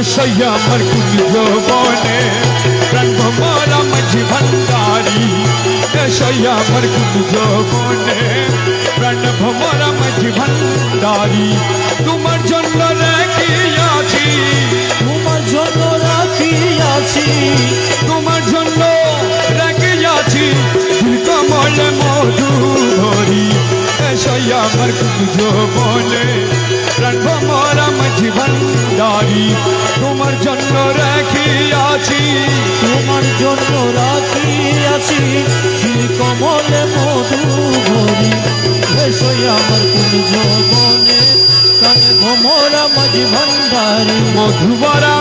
SE আমার কুটি যৌবনে রঙ্গ মারা মাঝি ভান্ডারি এসই আমার কুটি যৌবনে প্রাণ ভমরা মাঝি ভান্ডারি তোমার জন্য রাখিয়াছি তোমার জন্য রাখিয়াছি এসই আমার কুঞ্জ বনে প্রাণ ভমরা মাঝি ভান্ডারি তোমার জন্য রেখিয়াছি তোমার জন্য রাখিয়াছি কমলে মধু ভরি এসই আমার কোন যৌবনে কানে ভমরা মাঝি ভান্ডারি মধুবরা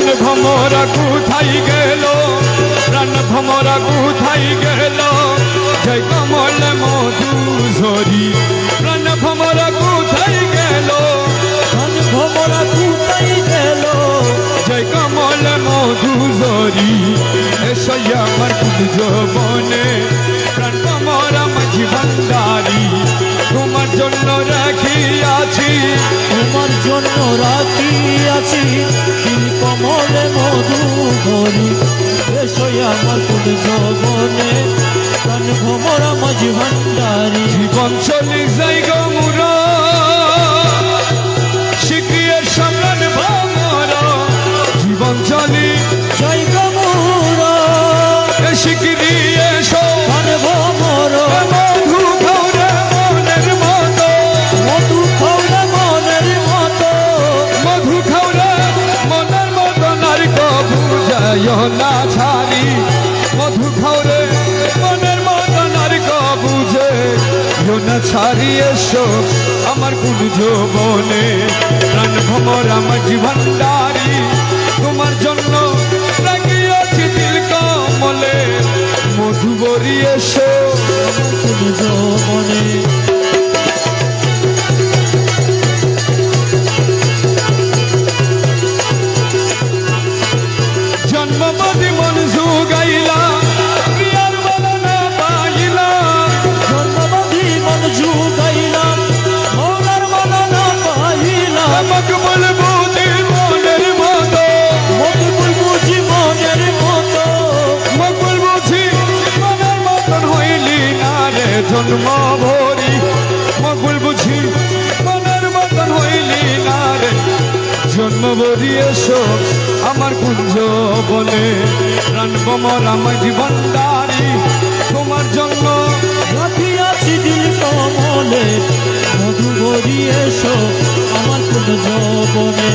প্রাণ ভমরা কোথায় গেল, প্রাণ ভমরা কোথায় গেল। জয় কমল মধু ঝরি প্রাণ ভমরা কোথায় গেল কানে ভমরা কোথায় গেল। জয় কমল মধু ঝরি আমার কুঞ্জ প্রাণ ভরি এসই আমার কোন যৌবনে প্রাণ জীবন চল্লিশ যাই না ছাড়ি মধু খাওরে মনের মতো নারী বুঝে না ছাড়ি এসো আমার কোন যৌবনে প্রাণ ভমর আমার জীবনদারি। তোমার জন্য লাগিয়েছি দিল কমলে। মধুবরী এসো কোন যৌবনে জন্মবদি মন গাইলা প্রিয়ার বলনা পাইলা। জন্মবাধি মন জুগাইলাম মৌলার মননা পাইলাম মকবুল বুঝি মনের মতো। মকবুল বুঝি মনের মতো। মকবুল বুঝি মনের মতন হইলি না রে জন্ম এসো, আমার কুঞ্জ বলে প্রাণ কমল আমার জীবন দাঁড়ি তোমার জন্য আছি দিল কমলে মধু এসো, আমার কুঞ্জ যৌবনে